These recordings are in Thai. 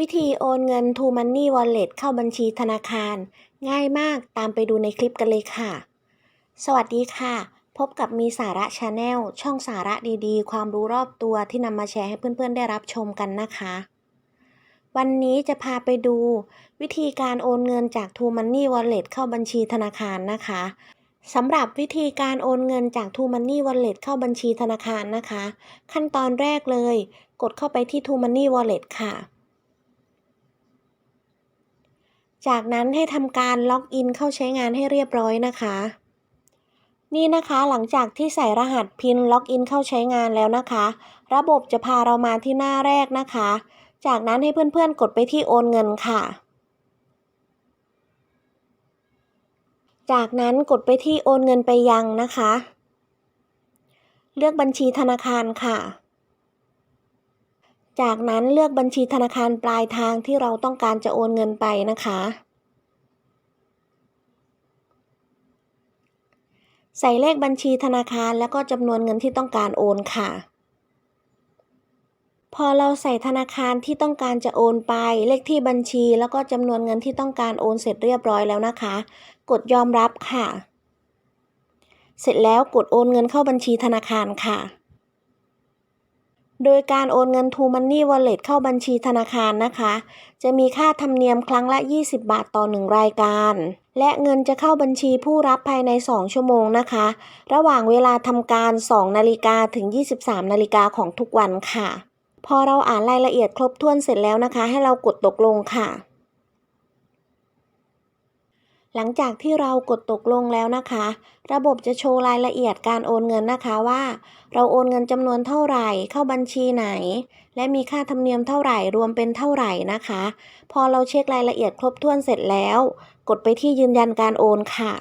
วิธีโอนเงิน To Money Wallet เข้าบัญชีธนาคาร ง่ายมากตามไปดูในคลิปกันเลยค่ะ สวัสดีค่ะ พบกับมีสาระชาแนลช่องสาระดีๆ ความรู้รอบตัวที่นำมาแชร์ให้เพื่อนๆได้รับชมกันนะคะ วันนี้จะพาไปดู วิธีการโอนเงินจาก To Money Wallet เข้าบัญชีธนาคารนะคะสำหรับวิธีการโอนเงินจาก To Money Wallet เข้าบัญชีธนาคารนะคะ ขั้นตอนแรกเลย กดเข้าไปที่ To Money Wallet ค่ะ จากนั้นให้ทำการล็อกอินเข้าใช้งานให้เรียบร้อยนะคะ นี่นะคะหลังจากที่ใส่รหัสพินล็อกอินเข้าใช้งานแล้วนะคะ ระบบจะพาเรามาที่หน้าแรกนะคะ จากนั้นให้เพื่อนๆ กดไปที่โอนเงินค่ะ จากนั้นกดไปที่โอนเงินไปยังนะคะ เลือกบัญชีธนาคารค่ะ จากนั้นเลือกบัญชีธนาคารปลายทางที่เราต้องการจะโอนเงินไปนะคะ ใส่เลขบัญชีธนาคารแล้วก็จำนวนเงินที่ต้องการโอนค่ะ พอเราใส่ธนาคารที่ต้องการจะโอนไป เลขที่บัญชีแล้วก็จำนวนเงินที่ต้องการโอนเสร็จเรียบร้อยแล้วนะคะ กดยอมรับค่ะ เสร็จแล้วกดโอนเงินเข้าบัญชีธนาคารค่ะ โดยการโอนเงิน To Money Wallet เข้าบัญชีธนาคารนะคะ จะมีค่าธรรมเนียมครั้งละ 20 บาทต่อ 1 รายการ และเงินจะเข้าบัญชีผู้รับภายใน 2 ชั่วโมงนะคะ ระหว่างเวลาทำการ 2 นาฬิกาถึง 23 นาฬิกาของทุกวันค่ะ พอเราอ่านรายละเอียดครบถ้วนเสร็จแล้วนะคะ ให้เรากดตกลงค่ะ หลังจากที่เรากดตกลงแล้วนะคะ ระบบจะโชว์รายละเอียดการโอนเงินนะคะว่า เราโอนเงินจำนวนเท่าไหร่ เข้าบัญชีไหน และมีค่าธรรมเนียมเท่าไหร่รวมเป็นเท่าไหร่นะคะ พอเราเช็ครายละเอียดครบถ้วนเสร็จแล้ว กดไปที่ยืนยันการโอนค่ะ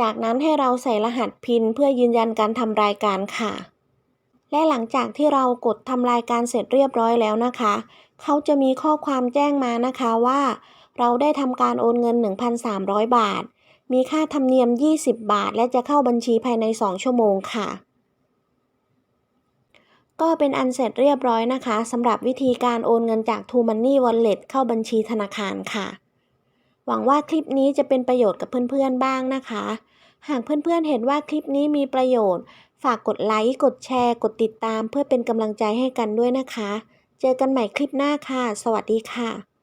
จากนั้นให้เราใส่รหัสพินเพื่อยืนยันการทำรายการค่ะ และหลังจากที่เรากดทำรายการเสร็จเรียบร้อยแล้วนะคะ เขาจะมีข้อความแจ้งมานะคะว่า เราได้ทำการโอนเงิน 1,300 บาท มีค่าธรรมเนียม 20 บาท และจะเข้าบัญชีภายใน 2 ชั่วโมงค่ะ ก็เป็นอันเสร็จเรียบร้อยนะคะสำหรับวิธีการโอนเงินจาก To Money Wallet เข้าบัญชีธนาคารค่ะ หวังว่าคลิปนี้จะเป็นประโยชน์กับเพื่อนๆบ้างนะคะ หากเพื่อนๆเห็นว่าคลิปนี้มีประโยชน์ ฝากกดไลค์ กดแชร์ กดติดตาม เพื่อเป็นกำลังใจให้กันด้วยนะคะ เจอกันใหม่คลิปหน้าค่ะ สวัสดีค่ะ